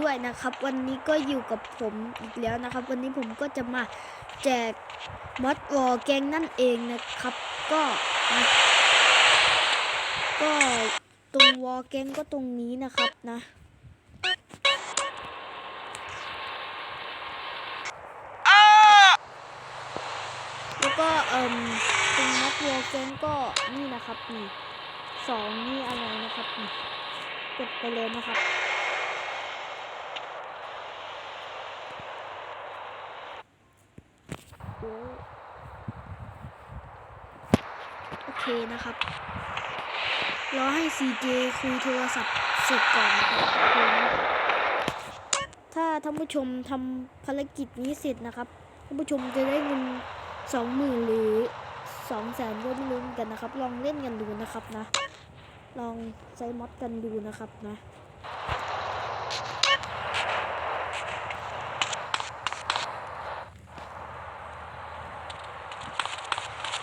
ด้วยนะครับ วันนี้ก็อยู่กับผมอีกแล้วนะครับ วันนี้ผมก็จะมาแจกมอดวอลแกงนั่นเองนะครับ ก็นะก็ตรงวอลแกงก็ตรงนี้นะครับนะแล้วก็เอ่มตรงนักวอลแกงก็นี่นะครับนี่สองนี่อะไรนะครับนี่กดไปเลยนะครับ โอ้โอ เคนะครับ รอให้ CJ คุยโทรศัพท์เสร็จก่อนนะครับคนะถ้าท่านผู้ชมทำภารกิจนี้เสร็จนะครับท่านผู้ชมจะได้เงินสองหมื่นหรือสองแสนก็ไม่รู้นกันนะครับ ลองเล่นกันดูนะครับนะ ลองใช้ม็อดกันดูนะครับนะ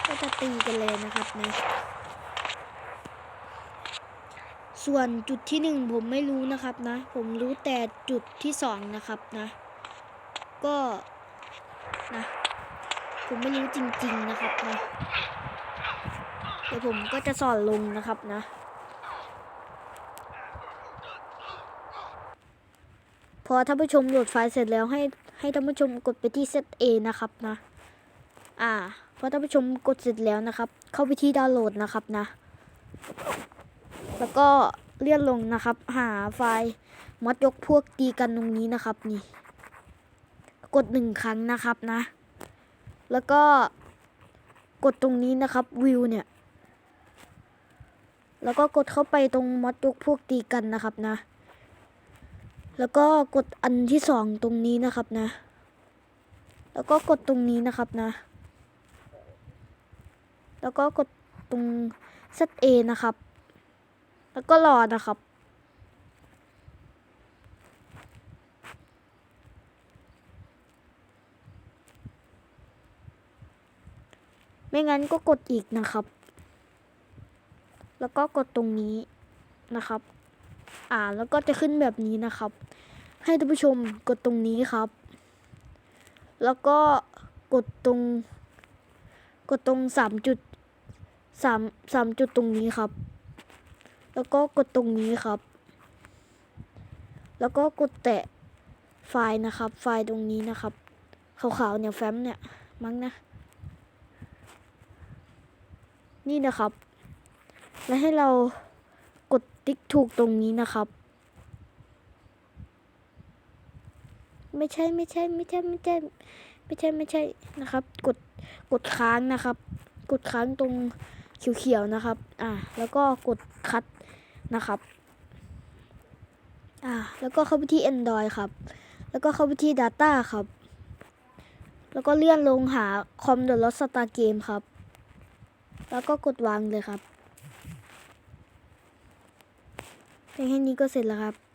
ก็จะตีกันเลยนะครับนะส่วนจุดที่หนึ่งผมไม่รู้นะครับนะ ผมรู้แต่จุดที่สองนะครับนะ ก็นะผมไม่รู้จริง ๆนะครับนะ เดี๋ยวผมก็จะสอนลงนะครับนะพอท่านผู้ชมโหลดไฟล์เสร็จแล้วให้ให้ท่านผู้ชมกดไปที่ set A นะครับนะ อ่า พอท่านผู้ชมกดเสร็จแล้วนะครับ เข้าไปที่ดาวน์โหลดนะครับนะ แล้วก็เลื่อนลงนะครับ หาไฟล์มัดยกพวกตีกันตรงนี้นะครับนี่ กดหนึ่งครั้งนะครับนะ แล้วก็กดตรงนี้นะครับวิวเนี่ย แล้วก็กดเข้าไปตรงมัดยกพวกตีกันนะครับนะ แล้วก็กดอันที่สองตรงนี้นะครับนะ แล้วก็กดตรงนี้นะครับนะ แล้วก็กดตรง set A นะครับ แล้วก็รอนะครับ ไม่งั้นก็กดอีกนะครับ แล้วก็กดตรงนี้นะครับ อ่า แล้วก็จะขึ้นแบบนี้นะครับ ให้ท่านผู้ชมกดตรงนี้ครับ แล้วก็กดตรง กดตรงสามจุด สามสามจุดตรงนี้ครับ แล้วก็กดตรงนี้ครับ แล้วก็กดแตะไฟล์นะครับ ไฟล์ตรงนี้นะครับ ขาวๆเนี่ยแฟ้มเนี่ยมั้งนะ นี่นะครับ และให้เรากดติ๊กถูกตรงนี้นะครับ ไม่ใช่ไม่ใช่ไม่ใช่ไม่ใช่ไม่ใช่ไม่ใช่นะครับ กดกดค้างนะครับ กดค้างตรง เขียวๆนะครับ อ่า แล้วก็กดคัดนะครับ อ่า แล้วก็เข้าไปที่ Android ครับ แล้วก็เข้าไปที่ Data ครับ แล้วก็เลื่อนลงหาคอมเดอะลอสตาเกมครับ แล้วก็กดวางเลยครับเพียงแค่นี้ก็เสร็จแล้วครับ